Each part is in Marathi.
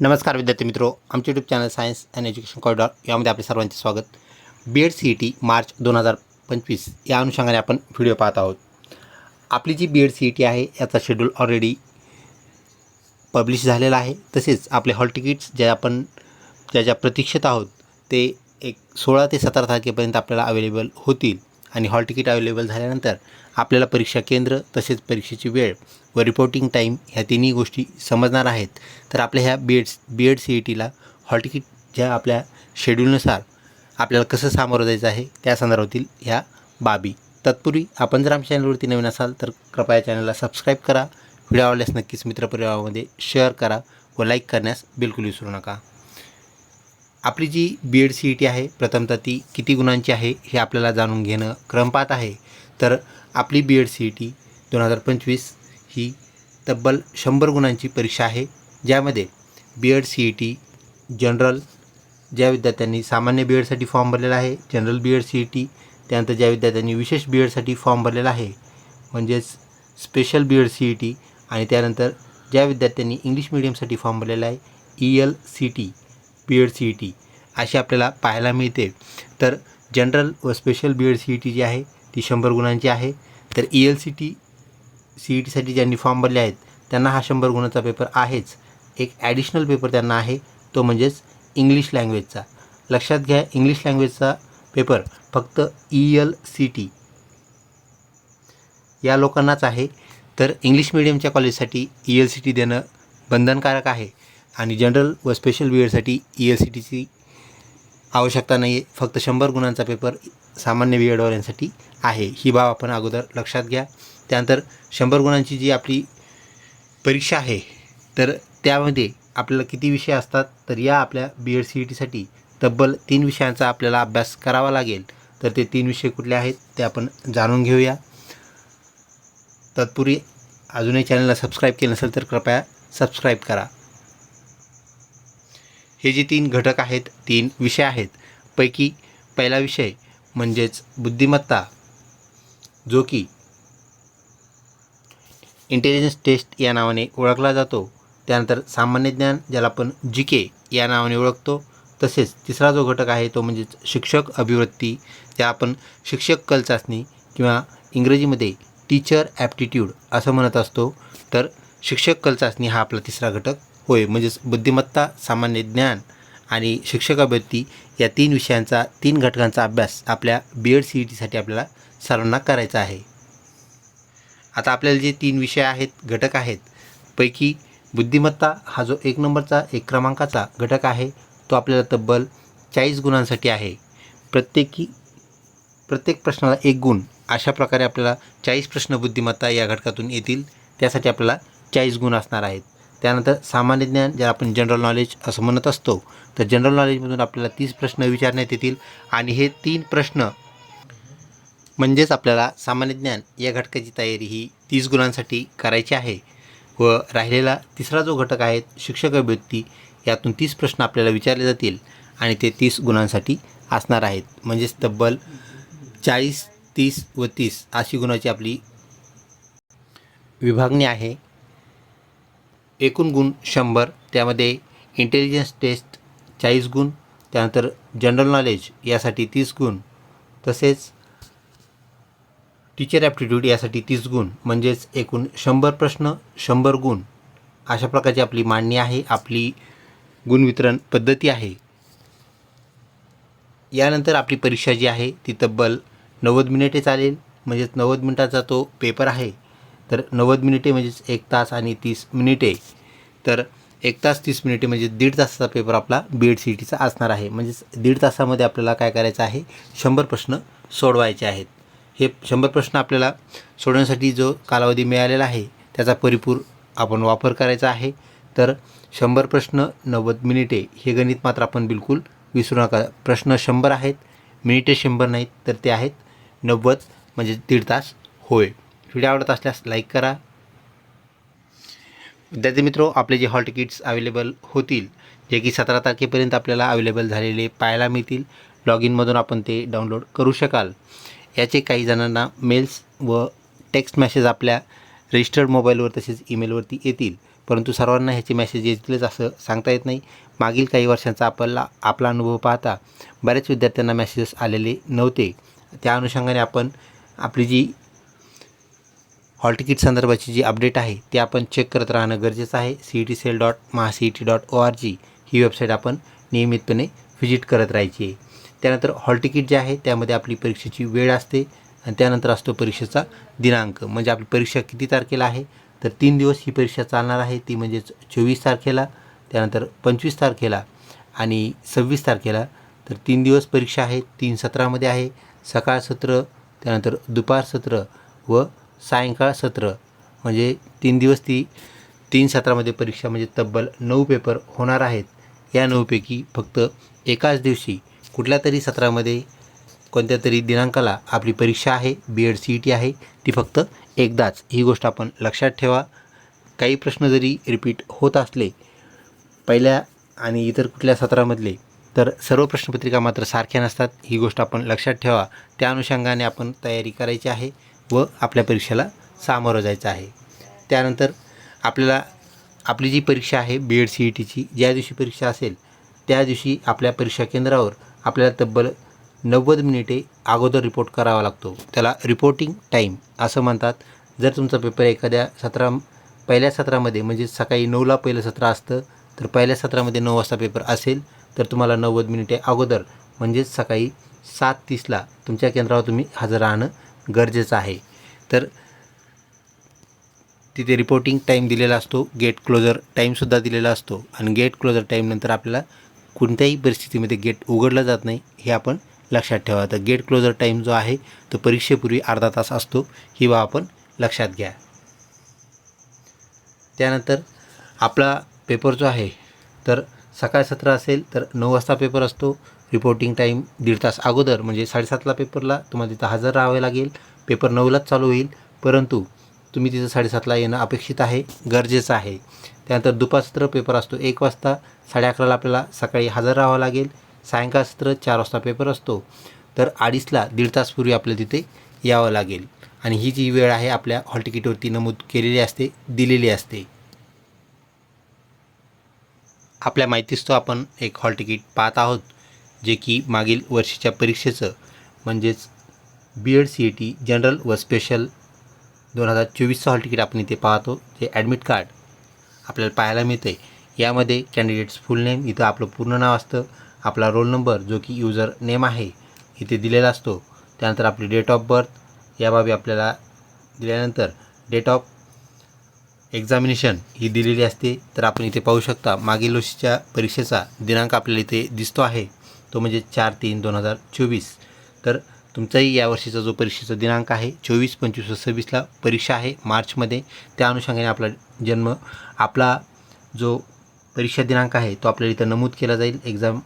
नमस्कार विद्यार्थी मित्रो आमचे YouTube channel science and education corridor यामध्ये आपले सर्वांचे स्वागत. B Ed C E T March दोन हजार पंचवीस या अनुषंगाने आपण व्हिडिओ पाहत आहोत. आपली जी B Ed C E T आहे याचा शेड्यूल ऑलरेडी पब्लिश झालेला आहे. तसेच आपले हॉल तिकीट्स जे आपण ज्या ज्या प्रतीक्षेत आहोत ते एक सोळा ते सतरा तारखेपर्यंत आपल्याला अवेलेबल होतील. आणि हॉल तिकीट अवेलेबल झाल्यानंतर आपल्याला परीक्षा केंद्र तसेच परीक्षेची वेळ व रिपोर्टिंग टाईम ह्या तिन्ही गोष्टी समजणार आहेत. तर आपल्या ह्या B Ed B Ed C E टीला हॉल तिकीट ज्या आपल्या शेड्यूलनुसार आपल्याला कसं सामोरं जायचं आहे त्या संदर्भातील ह्या बाबी. तत्पूर्वी आपण जर आमच्या चॅनलवरती नवीन असाल तर कृपया चॅनलला सबस्क्राईब करा. व्हिडिओ आवडल्यास नक्कीच मित्रपरिवारामध्ये शेअर करा व लाईक करण्यास बिलकुल विसरू नका. आपली जी B Ed C E T आहे प्रथमतः ती किती गुणांची आहे हे आपल्याला जाणून घेणं क्रमपात आहे. तर आपली B Ed C E T दोन हजार पंचवीस ही तब्बल शंभर गुणांची परीक्षा आहे ज्यामध्ये B Ed C E T general ज्या विद्यार्थ्यांनी सामान्य बी एडसाठी फॉर्म भरलेला आहे general B Ed C E T त्यानंतर ज्या विद्यार्थ्यांनी विशेष बी एडसाठी फॉर्म भरलेला आहे म्हणजेच special B Ed C E T आणि त्यानंतर ज्या विद्यार्थ्यांनी इंग्लिश मिडियमसाठी फॉर्म भरलेला आहे E L C T B Ed C E T अशी आपल्याला पाहायला मिळते. तर जनरल व special B Ed C E T जी आहे ती शंभर गुणांची आहे. तर E L C T C E टीसाठी ज्यांनी फॉर्म भरले आहेत त्यांना हा शंभर गुणाचा पेपर आहेच. एक ॲडिशनल पेपर त्यांना आहे तो म्हणजेच इंग्लिश लँग्वेजचा लक्षात घ्या इंग्लिश लँग्वेजचा पेपर फक्त ई एल सी टी या लोकांनाच आहे. तर इंग्लिश मिडियमच्या कॉलेजसाठी ई एल सी टी देणं बंधनकारक आहे. आणि जनरल व स्पेशल बी एडसाठी ई एल सी टीची आवश्यकता नाही आहे फक्त शंभर गुणांचा पेपर सामान्य बी एडवाल्यांसाठी आहे. ही बाब आपण अगोदर लक्षात घ्या. त्यानंतर शंभर गुणांची जी आपली परीक्षा आहे तर त्यामध्ये आपल्याला किती विषय असतात तर या आपल्या बी एड सी ई टीसाठी तब्बल तीन विषयांचा आपल्याला अभ्यास करावा लागेल. तर ते तीन विषय कुठले आहेत ते आपण जाणून घेऊया. तत्पूर्वी अजूनही चॅनलला सबस्क्राईब केलं नसेल तर कृपया सबस्क्राईब करा. हे जे तीन घटक आहेत तीन विषय आहेत. पैकी पहिला विषय म्हणजेच बुद्धिमत्ता जो की इंटेलिजन्स टेस्ट या नावाने ओळखला जातो. त्यानंतर सामान्य ज्ञान ज्याला आपण जी के या नावाने ओळखतो. तसेच तिसरा जो घटक आहे तो म्हणजेच शिक्षक अभिवृत्ती ज्या आपण शिक्षक कल चाचणी किंवा इंग्रजीमध्ये टीचर ॲप्टिट्यूड असं म्हणत असतो. तर शिक्षक कल चाचणी हा आपला तिसरा घटक होय म्हणजेच बुद्धिमत्ता सामान्य ज्ञान आणि शिक्षक या तीन विषयांचा तीन घटकांचा अभ्यास आपल्या बी एड सी ई टीसाठी आपल्याला सर्वांना करायचा आहे. आता आपल्याला जे तीन विषय आहेत घटक आहेत पैकी बुद्धिमत्ता हा जो एक नंबरचा एक क्रमांकाचा घटक आहे तो आपल्याला तब्बल चाळीस गुणांसाठी आहे. प्रत्येकी प्रत्येक प्रश्नाला एक गुण अशा प्रकारे आपल्याला चाळीस प्रश्न बुद्धिमत्ता या घटकातून येतील त्यासाठी आपल्याला चाळीस गुण असणार आहेत. त्यानंतर सामान्य ज्ञान ज्याला आपण जनरल नॉलेज असं म्हणत असतो तर जनरल नॉलेजमधून आपल्याला तीस प्रश्न विचारण्यात येतील. आणि हे तीन प्रश्न म्हणजेच आपल्याला सामान्य ज्ञान या घटकाची तयारी ही तीस गुणांसाठी करायची आहे. व राहिलेला तिसरा जो घटक आहे शिक्षक अभिवृत्ती यातून तीस प्रश्न आपल्याला विचारले जातील. आणि ते तीस गुणांसाठी असणार आहेत. म्हणजेच तब्बल चाळीस तीस व तीस अशी गुणाची आपली विभागणी आहे. एकूण गुण शंभर त्यामध्ये इंटेलिजन्स टेस्ट चाळीस गुण त्यानंतर जनरल नॉलेज यासाठी तीस गुण तसेच टीचर ॲप्टिट्यूड यासाठी तीस गुण म्हणजेच एकूण शंभर प्रश्न शंभर गुण. अशा प्रकारची आपली मांडणी आहे आपली गुणवितरण पद्धती आहे. यानंतर आपली परीक्षा जी आहे ती तब्बल नव्वद मिनिटे चालेल म्हणजेच नव्वद मिनिटाचा तो पेपर आहे. तर नव्वद मिनिटे म्हणजेच एक तास आणि तीस मिनिटे. तर एक तास तीस मिनिटे म्हणजे दीड तासाचा पेपर आपला बी एड सी टीचा असणार आहे. म्हणजेच दीड तासामध्ये आपल्याला काय करायचं आहे? शंभर प्रश्न सोडवायचे आहेत. हे शंभर प्रश्न आपल्याला सोडवण्यासाठी जो कालावधी मिळालेला आहे त्याचा परिपूर आपण वापर करायचा आहे. तर शंभर प्रश्न नव्वद मिनिटे हे गणित मात्र आपण बिलकुल विसरू नका. प्रश्न शंभर आहेत मिनिटे शंभर नाहीत तर ते आहेत नव्वद म्हणजे दीड तास होय. व्हिडिओ आवडत असल्यास लाईक करा. विद्यार्थी मित्रो आपले जे हॉल तिकीट्स अवेलेबल होतील जे की सतरा तारखेपर्यंत आपल्याला अवेलेबल झालेले पाहायला मिळतील लॉग इनमधून आपण ते डाउनलोड करू शकाल. याचे काही जणांना मेल्स व टेक्स्ट मेसेज आपल्या रजिस्टर्ड मोबाईलवर तसेच ईमेलवरती येतील. परंतु सर्वांना ह्याचे मेसेज येतीलच असं सांगता येत नाही. मागील काही वर्षांचा आपला आपला अनुभव पाहता बऱ्याच विद्यार्थ्यांना मेसेजेस आलेले नव्हते. त्या अनुषंगाने आपण आपली जी हॉल तिकीट संदर्भाची जी अपडेट आहे ती आपण चेक करत राहणं गरजेचं आहे. C E T cell dot Maha C E T dot O R G ही वेबसाईट आपण नियमितपणे व्हिजिट करत राहायची आहे. त्यानंतर हॉल तिकीट जे आहे त्यामध्ये आपली परीक्षेची वेळ असते आणि त्यानंतर असतो परीक्षेचा दिनांक. म्हणजे आपली परीक्षा किती तारखेला आहे? तर तीन दिवस ही परीक्षा चालणार आहे. ती म्हणजेच चोवीस तारखेला त्यानंतर पंचवीस तारखेला आणि सव्वीस तारखेला. तर तीन दिवस परीक्षा आहे तीन सत्रामध्ये आहे. सकाळ सत्र त्यानंतर दुपार सत्र व सायंकाळ सत्र म्हणजे तीन दिवस ती तीन सत्रामध्ये परीक्षा म्हणजे तब्बल नऊ पेपर होणार आहेत. या नऊपैकी फक्त एकाच दिवशी कुठल्या तरी सत्रामध्ये कोणत्या तरी दिनांकाला आपली परीक्षा आहे B Ed C E T आहे ती फक्त एकदाच. ही गोष्ट आपण लक्षात ठेवा. काही प्रश्न जरी रिपीट होत असले पहिल्या आणि इतर कुठल्या सत्रामधले तर सर्व प्रश्नपत्रिका मात्र सारख्या नसतात. ही गोष्ट आपण लक्षात ठेवा. त्या अनुषंगाने आपण तयारी करायची आहे. व आपल्या परीक्षेला सामोरं जायचं आहे. त्यानंतर आपल्याला आपली जी परीक्षा आहे बी एड सी ई टीची ज्या दिवशी परीक्षा असेल त्या दिवशी आपल्या परीक्षा केंद्रावर आपल्याला तब्बल नव्वद मिनिटे अगोदर रिपोर्ट करावा लागतो. त्याला रिपोर्टिंग टाईम असं म्हणतात. जर तुमचा पेपर एखाद्या सत्रा पहिल्या सत्रामध्ये म्हणजे सकाळी नऊला पहिलं सत्र असतं तर पहिल्या सत्रामध्ये नऊ वाजता पेपर असेल तर तुम्हाला नव्वद मिनिटे अगोदर म्हणजेच सकाळी सात तीसला तुमच्या केंद्रावर तुम्ही हजर राहणं गरजेचं आहे. तर तिथे रिपोर्टिंग टाईम दिलेला असतो गेट क्लोजर टाईमसुद्धा दिलेला असतो आणि गेट क्लोजर टाईमनंतर आपल्याला कोणत्याही परिस्थितीमध्ये गेट उघडलं जात नाही हे आपण लक्षात ठेवा. तर गेट क्लोजर टाईम जो आहे तो परीक्षेपूर्वी अर्धा तास असतो ही बाब आपण लक्षात घ्या. त्यानंतर आपला पेपर जो आहे तर सकाळ सत्र असेल तर नऊ वाजता पेपर असतो रिपोर्टिंग टाईम दीड तास अगोदर म्हणजे साडेसातला पेपरला तुम्हाला तिथं हजर राहावे लागेल. पेपर नऊलाच चालू होईल परंतु तुम्ही तिथं साडेसातला येणं अपेक्षित आहे गरजेचं आहे. त्यानंतर दुपार सत्र पेपर असतो एक वाजता साडे अकराला आपल्याला सकाळी हजर राहावं लागेल. सायंकाळ सत्र चार वाजता पेपर असतो. तर अडीचला दीड तासपूर्वी आपल्या आपल्याला तिथे यावं लागेल. आणि ही जी वेळ आहे आपल्या हॉल तिकीटवरती नमूद केलेली असते दिलेली असते. आपल्या माहितीच तो आपण एक हॉल तिकीट पाहत आहोत. जे की मागील वर्षीच्या परीक्षेचं म्हणजेच B Ed C E T general व स्पेशल दोन हजार चोवीसचं हॉल तिकीट आपण इथे पाहतो जे ॲडमिट कार्ड आपल्याला पाहायला मिळते यामध्ये कॅन्डिडेट्स फुल नेम इथं आपलं पूर्ण नाव असतं आपला रोल नंबर जो की युजर नेम आहे इथे दिलेला असतो. त्यानंतर आपली डेट ऑफ बर्थ या बाबी आपल्याला दिल्यानंतर डेट ऑफ एक्झामिनेशन ही दिलेली असते. तर आपण इथे पाहू शकता मागील वर्षीच्या परीक्षेचा दिनांक आपल्याला इथे दिसतो आहे. तो म्हणजे चार तीन दोन हजार चोवीस. तर तुमचाही या वर्षीचा जो परीक्षेचा दिनांक आहे चोवीस पंचवीस व सव्वीसला परीक्षा आहे मार्चमध्ये. त्या अनुषंगाने आपला जन्म आपला जो परीक्षा दिनांक आहे तो आपल्याला इथं नमूद केला जाईल. एक्झाम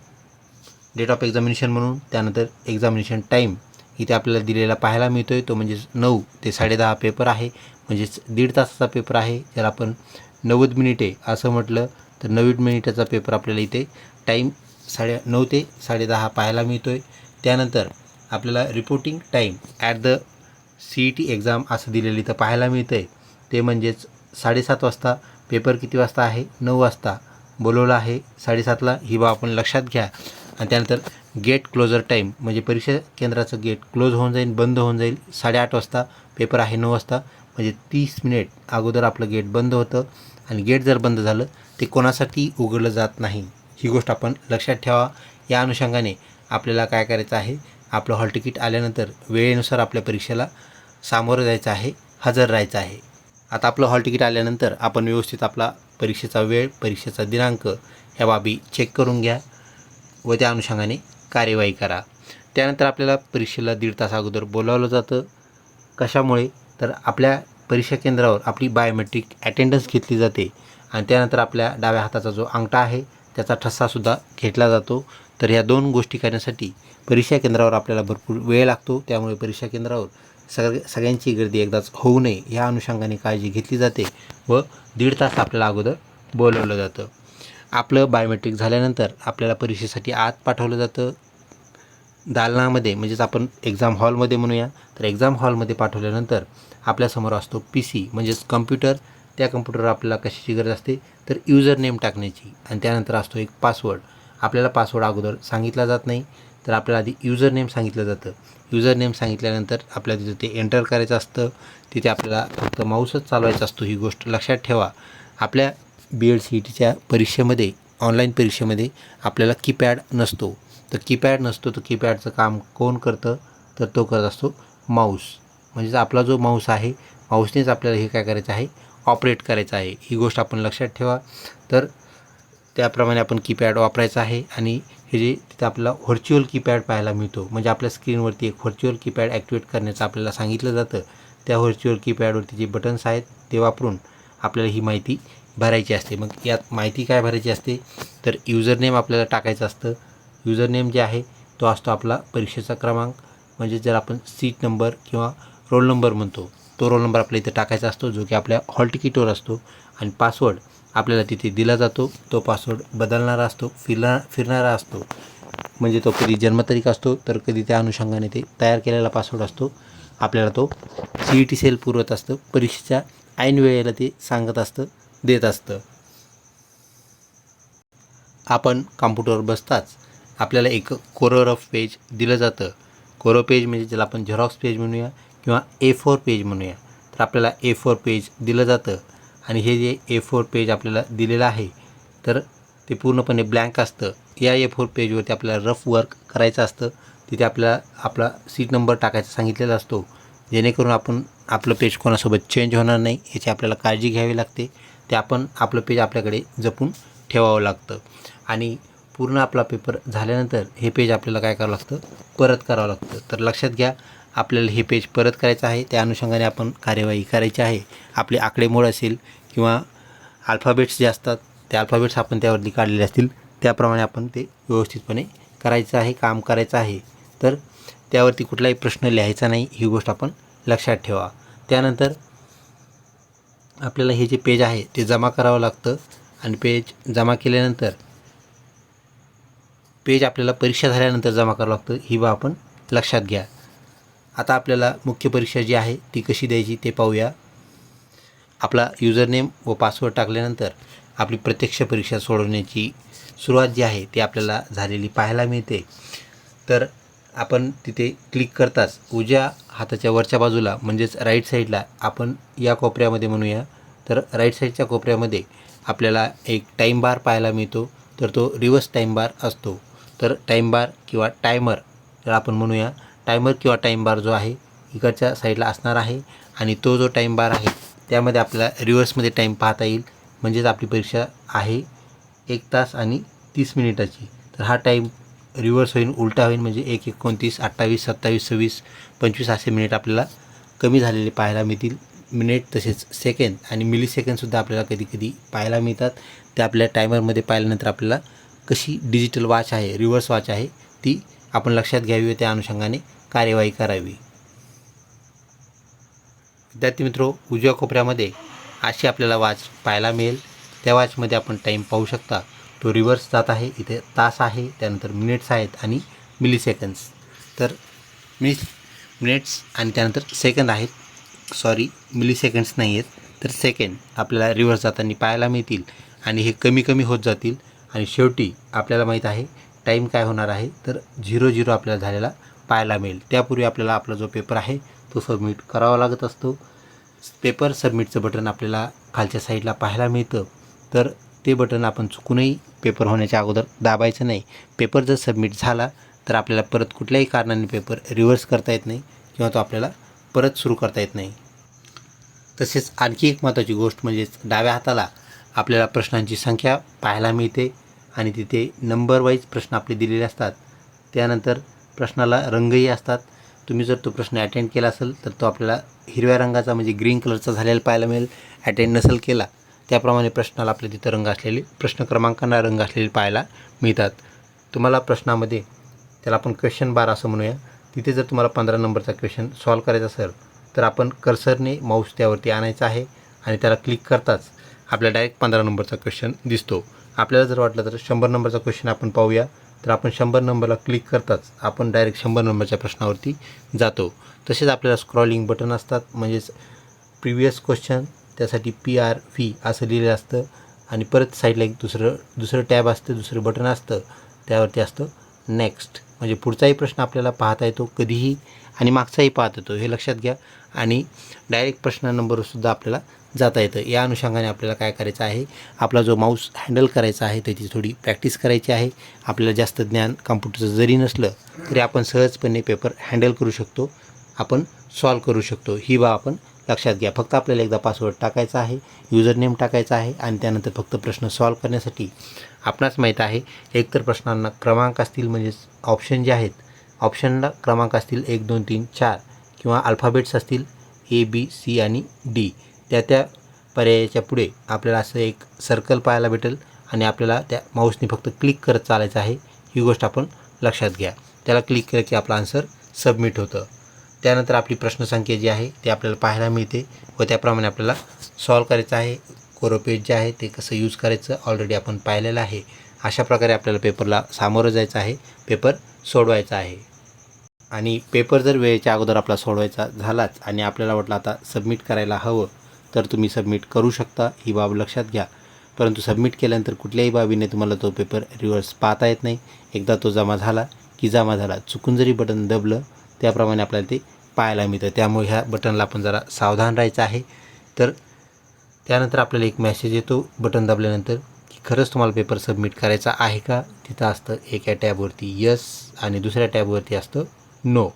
डेट ऑफ एक्झामिनेशन म्हणून त्यानंतर एक्झामिनेशन टाईम इथे आपल्याला दिलेला पाहायला मिळतो आहे तो म्हणजेच नऊ ते साडेदहा पेपर आहे. म्हणजेच दीड तासाचा पेपर आहे. ज्याला आपण नव्वद मिनिटे असं म्हटलं तर नव्वद मिनिटाचा पेपर आपल्याला इथे टाईम साडे नऊ ते साडेदहा पाहायला मिळतो आहे त्यानंतर आपल्याला reporting time at the C E T exam असं दिलेली तर पाहायला मिळतं आहे ते म्हणजेच साडेसात वाजता पेपर किती वाजता आहे? नऊ वाजता बोलवलं आहे. साडेसातला ही बाब आपण लक्षात घ्या. आणि त्यानंतर गेट क्लोजर टाईम म्हणजे परीक्षा केंद्राचं गेट क्लोज होऊन जाईल बंद होऊन जाईल. साडेआठ वाजता पेपर आहे नऊ वाजता. म्हणजे तीस मिनिट अगोदर आपलं गेट बंद होतं. आणि गेट जर बंद झालं ते कोणासाठी उघडलं जात नाही? ही गोष्ट आपण लक्षात ठेवा. या अनुषंगाने आपल्याला काय करायचं आहे? आपलं हॉल तिकीट आल्यानंतर वेळेनुसार आपल्या परीक्षेला सामोरं जायचं आहे हजर राहायचं आहे. आता आपलं हॉल तिकीट आल्यानंतर आपण व्यवस्थित आपला परीक्षेचा वेळ परीक्षेचा दिनांक ह्या बाबी चेक करून घ्या व त्या अनुषंगाने कार्यवाही करा. त्यानंतर आपल्याला परीक्षेला दीड तास अगोदर बोलावलं जातं. कशामुळे? तर आपल्या परीक्षा केंद्रावर आपली बायोमेट्रिक अटेंडन्स घेतली जाते आणि त्यानंतर आपल्या डाव्या हाताचा जो अंगठा आहे त्याचा ठस्सासुद्धा घेतला जातो. तर ह्या दोन गोष्टी करण्यासाठी परीक्षा केंद्रावर आपल्याला भरपूर वेळ लागतो. त्यामुळे परीक्षा केंद्रावर सग सगळ्यांची गर्दी एकदाच होऊ नये या अनुषंगाने काळजी घेतली जाते व दीड तास आपल्याला अगोदर बोलवलं जातं. आपलं बायोमेट्रिक झाल्यानंतर आपल्याला परीक्षेसाठी आत पाठवलं जातं. दालनामध्ये म्हणजेच आपण एक्झाम हॉलमध्ये म्हणूया तर एक्झाम हॉलमध्ये पाठवल्यानंतर आपल्यासमोर असतो पी सी म्हणजेच कम्प्युटर त्या कम्प्युटरवर आपल्याला कशाची गरज असते? तर युजर नेम टाकण्याची. आणि त्यानंतर असतो एक पासवर्ड आपल्याला पासवर्ड अगोदर सांगितला जात नाही. तर आपल्याला आधी युजर नेम सांगितलं जातं. युजर नेम सांगितल्यानंतर आपल्याला तिथं ते एंटर करायचं असतं. तिथे आपल्याला फक्त माऊसच चालवायचा असतो. ही गोष्ट लक्षात ठेवा. आपल्या बी एड सी ई टीच्या परीक्षेमध्ये ऑनलाईन परीक्षेमध्ये आपल्याला कीपॅड नसतो. तर कीपॅड नसतो तर कीपॅडचं काम कोण करतं? तर तो करत असतो माऊस म्हणजेच आपला जो माऊस आहे माऊसनेच आपल्याला हे काय करायचं आहे? ऑपरेट करायचं आहे. ही गोष्ट आपण लक्षात ठेवा. तर त्याप्रमाणे आपण कीपॅड वापरायचा आहे आणि हे जे तिथं आपल्याला व्हर्च्युअल कीपॅड पाहायला मिळतो म्हणजे आपल्या स्क्रीनवरती एक व्हर्च्युअल कीपॅड ॲक्टिवेट करण्याचं आपल्याला सांगितलं जातं. त्या व्हर्च्युअल कीपॅडवरती जे बटन्स आहेत ते वापरून आपल्याला ही माहिती भरायची असते. मग यात माहिती काय भरायची असते? तर युजर नेम आपल्याला टाकायचं असतं. युजर नेम जे आहे तो असतो आपला परीक्षेचा क्रमांक. म्हणजे जर आपण सीट नंबर किंवा रोल नंबर म्हणतो तो रोल नंबर आपल्या इथं टाकायचा असतो जो की आपल्या हॉल तिकीटवर असतो. आणि पासवर्ड आपल्याला तिथे दिला जातो. तो पासवर्ड बदलणारा असतो फिरणार फिरणारा असतो. म्हणजे तो कधी जन्मतारीख असतो तर कधी त्या अनुषंगाने ते तयार केलेला पासवर्ड असतो. आपल्याला तो सी ई टी सेल पुरवत असतं. परीक्षेच्या ऐन वेळेला ते सांगत असतं देत असतं. आपण कॉम्प्युटरवर बसताच आपल्याला एक कोरोरफ पेज दिलं जातं. कोरो पेज म्हणजे ज्याला आपण झेरॉक्स पेज म्हणूया. किंवा ए फोर पेज म्हणूया. तर आपल्याला ए फोर पेज दिलं जातं. आणि हे जे ए फोर पेज आपल्याला दिलेलं आहे तर ते पूर्णपणे ब्लँक असतं. या ए फोर पेजवरती आपल्याला रफ वर्क करायचं असतं. तिथे आपल्याला आपला सीट नंबर टाकायचा सांगितलेला असतो. जेणेकरून आपण आपलं पेज कोणासोबत चेंज होणार नाही याची आपल्याला काळजी घ्यावी लागते. ते आपण आपलं पेज आपल्याकडे जपून ठेवावं लागतं. आणि पूर्ण आपला पेपर झाल्यानंतर हे पेज आपल्याला काय करावं लागतं? परत करावं लागतं. तर लक्षात घ्या आपल्याला हे पेज परत करायचं आहे. त्या अनुषंगाने आपण कार्यवाही करायची आहे. आपले आकडेमोड असेल किंवा अल्फाबेट्स जे असतात ते अल्फाबेट्स आपण त्यावरती काढलेले असतील त्याप्रमाणे आपण ते व्यवस्थितपणे करायचं आहे काम करायचं आहे. तर त्यावरती कुठलाही प्रश्न लिहायचा नाही ही गोष्ट आपण लक्षात ठेवा. त्यानंतर आपल्याला हे जे पेज आहे ते जमा करावं लागतं आणि पेज जमा केल्यानंतर पेज आपल्याला परीक्षा झाल्यानंतर जमा करावं लागतं ही बा आपण लक्षात घ्या. आता आपल्याला मुख्य परीक्षा जी आहे ती कशी द्यायची ते पाहूया. आपला युजरनेम व पासवर्ड टाकल्यानंतर आपली प्रत्यक्ष परीक्षा सोडवण्याची सुरुवात जी आहे ती आपल्याला झालेली पाहायला मिळते. तर आपण तिथे क्लिक करताच उजव्या हाताच्या वरच्या बाजूला म्हणजेच राईट साईडला आपण या कोपऱ्यामध्ये म्हणूया. तर राईट साईडच्या कोपऱ्यामध्ये आपल्याला एक टाईम बार पाहायला मिळतो. तर तो रिवर्स टाईम बार असतो. तर टाईम बार किंवा टायमर तर आपण म्हणूया. टायमर किंवा टाईम बार जो आहे इकडच्या साईडला असणार आहे आणि तो जो टाईम बार आहे त्यामध्ये आपल्याला रिव्हर्समध्ये टाईम पाहता येईल. म्हणजेच आपली परीक्षा आहे एक तास आणि तीस मिनिटाची. तर हा टाईम रिव्हर्स होईल उलटा होईल म्हणजे एक एकोणतीस अठ्ठावीस सत्तावीस सव्वीस पंचवीस असे मिनिट आपल्याला कमी झालेले पाहायला मिळतील. मिनिट तसेच सेकंद आणि मिली सेकंदसुद्धा आपल्याला कधी कधी पाहायला मिळतात. ते आपल्या टायमरमध्ये पाहिल्यानंतर आपल्याला कशी डिजिटल वॉच आहे रिव्हर्स वॉच आहे ती आपण लक्षात घ्यावी त्या अनुषंगाने. कार्यवाही करावी. विद्यार्थी मित्रो उजव्या कोपऱ्यामध्ये अशी आपल्याला वॉच पाहायला मिळेल. त्या वॉचमध्ये आपण टाईम पाहू शकता. तो रिव्हर्स जात आहे. इथे तास आहे. त्यानंतर मिनिट्स आहेत आणि मिली सेकंड्स तर मिनिट मिनिट्स आणि त्यानंतर सेकंद आहेत. सॉरी मिली सेकंड्स नाही आहेत. तर सेकंड आपल्याला रिव्हर्स जाताना पाहायला मिळतील आणि हे कमी कमी होत जातील. आणि शेवटी आपल्याला माहीत आहे टाईम काय होणार आहे? तर झिरो झिरो आपल्याला झालेला पाहायला मिळेल. त्यापूर्वी आपल्याला आपला जो पेपर आहे तो सबमिट करावा लागत असतो. पेपर सबमिटचं बटन आपल्याला खालच्या साईडला पाहायला मिळतं. तर ते बटन आपण चुकूनही पेपर होण्याच्या अगोदर दाबायचं नाही. पेपर जर सबमिट झाला तर आपल्याला परत कुठल्याही कारणाने पेपर रिव्हर्स करता येत नाही किंवा तो आपल्याला परत सुरू करता येत नाही. तसेच आणखी एक महत्त्वाची गोष्ट म्हणजेच डाव्या हाताला आपल्याला प्रश्नांची संख्या पाहायला मिळते आणि तिथे नंबर वाईज प्रश्न आपले दिलेले असतात. त्यानंतर प्रश्नाला रंगही असतात. तुम्ही जर तो प्रश्न अटेंड केला असेल तर तो आपल्याला हिरव्या रंगाचा म्हणजे ग्रीन कलरचा झालेला पाहायला मिळेल. अटेंड नसेल केला त्याप्रमाणे प्रश्नाला आपल्या तिथं रंग असलेले प्रश्न क्रमांकांना रंग असलेले पाहायला मिळतात. तुम्हाला प्रश्नामध्ये त्याला आपण क्वेश्चन बार असं म्हणूया. तिथे जर तुम्हाला पंधरा नंबरचा क्वेश्चन सॉल्व करायचा असेल तर आपण कर्सरने माऊस त्यावरती आणायचा आहे आणि त्याला क्लिक करताच आपल्या डायरेक्ट पंधरा नंबरचा क्वेश्चन दिसतो. आपल्याला जर वाटलं तर शंभर नंबरचा क्वेश्चन आपण पाहूया. तर आपण शंभर नंबरला क्लिक करताच आपण डायरेक्ट शंभर नंबरच्या प्रश्नावरती जातो. तसेच आपल्याला स्क्रॉलिंग बटन असतात म्हणजेच प्रिव्हियस क्वेश्चन त्यासाठी पी आर व्ही असं लिहिलेलं असतं आणि परत साईडला एक दुसरं दुसरं टॅब असतं दुसरं बटन असतं त्यावरती असतं नेक्स्ट म्हणजे पुढचाही प्रश्न आपल्याला पाहता येतो कधीही आणि मागचाही पाहता येतो हे लक्षात घ्या. आणि डायरेक्ट प्रश्न नंबरसुद्धा आपल्याला जाता येतं. या अनुषंगाने आपल्याला काय करायचं आहे? आपला जो माऊस हँडल करायचा आहे त्याची थोडी प्रॅक्टिस करायची आहे. आपल्याला जास्त ज्ञान कम्प्युटरचं जरी नसलं तरी आपण सहजपणे पेपर हँडल करू शकतो. आपण सॉल्व करू शकतो. ही बाब आपण लक्षात घ्या. फक्त आपल्याला एकदा पासवर्ड टाकायचा आहे युजर नेम टाकायचा आहे आणि त्यानंतर फक्त प्रश्न सॉल्व करण्यासाठी आपणास माहीत आहे एकतर प्रश्नांना क्रमांक असतील म्हणजेच ऑप्शन जे आहेत ऑप्शनला क्रमांक असतील एक दोन तीन चार किंवा अल्फाबेट्स असतील ए बी सी आणि डी त्या त्या पर्यायाच्या पुढे आपल्याला असं एक सर्कल पाहायला भेटेल आणि आपल्याला त्या माऊसने फक्त क्लिक करत चालायचं आहे ही गोष्ट आपण लक्षात घ्या. त्याला क्लिक केलं की आपला आन्सर सबमिट होतं. त्यानंतर आपली प्रश्नसंख्या जी आहे ते आपल्याला पाहायला मिळते व त्याप्रमाणे आपल्याला सॉल्व करायचं आहे. कोरोपेज जे आहे ते कसं यूज करायचं ऑलरेडी आपण पाहिलेलं आहे. अशा प्रकारे आपल्याला पेपरला सामोरं जायचं आहे पेपर सोडवायचा आहे. आणि पेपर जर वेळेच्या अगोदर आपला सोडवायचा झालाच आणि आपल्याला वाटलं आता सबमिट करायला हवं तर तुम्ही सबमिट करू शकता. ही बाब लक्षात घ्या. परंतु सबमिट केल्यानंतर कुठल्याही बाबीने तुम्हाला तो पेपर रिव्हर्स पाहता येत नाही. एकदा तो जमा झाला की जमा झाला चुकून जरी बटन दबलं त्याप्रमाणे आपल्याला ते पाहायला मिळतं. त्यामुळे ह्या बटनला आपण जरा सावधान राहायचं आहे. तर त्यानंतर आपल्याला एक मेसेज येतो बटन दाबल्यानंतर की खरंच तुम्हाला पेपर सबमिट करायचा आहे का? तिथं असतं एका टॅबवरती यस आणि दुसऱ्या टॅबवरती असतं नो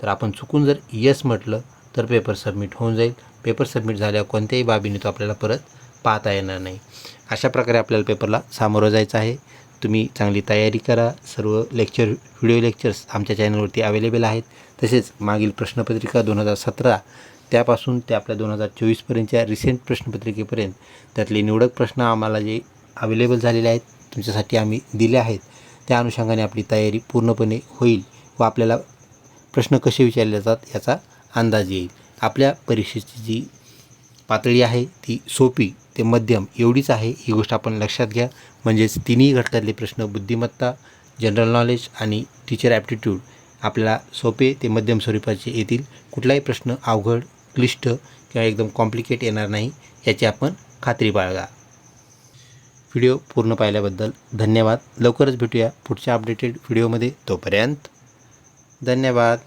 तर आपण चुकून जर यस म्हटलं तर पेपर सबमिट होऊन जाईल. पेपर सबमिट झाल्यावर कोणत्याही बाबीने तो आपल्याला परत पाहता येणार नाही. अशा प्रकारे आपल्याला पेपरला सामोरं जायचं आहे. तुम्ही चांगली तयारी करा. सर्व लेक्चर व्हिडिओ लेक्चर्स आमच्या चॅनलवरती अवेलेबल आहेत. तसेच मागील प्रश्नपत्रिका दोन हजार सतरा त्यापासून ते आपल्या दोन हजार चोवीसपर्यंतच्या रिसेंट प्रश्नपत्रिकेपर्यंत त्यातले निवडक प्रश्न आम्हाला जे अवेलेबल झालेले आहेत तुमच्यासाठी आम्ही दिले आहेत त्या अनुषंगाने आपली तयारी पूर्णपणे होईल व आपल्याला प्रश्न कसे विचारले जातात याचा अंदाज येईल. आपल्या परीक्षेची जी पातळी आहे ती सोपी ते मध्यम एवढीच आहे. ही गोष्ट आपण लक्षात घ्या. म्हणजेच तिन्ही घटकातले प्रश्न बुद्धिमत्ता जनरल नॉलेज आणि टीचर ॲप्टिट्यूड आपल्याला सोपे ते मध्यम स्वरूपाचे येतील. कुठलाही प्रश्न अवघड क्लिष्ट किंवा एकदम कॉम्प्लिकेट येणार नाही याची आपण खात्री बाळगा. व्हिडिओ पूर्ण पाहिल्याबद्दल धन्यवाद. लवकरच भेटूया पुढच्या अपडेटेड व्हिडिओमध्ये. तोपर्यंत धन्यवाद.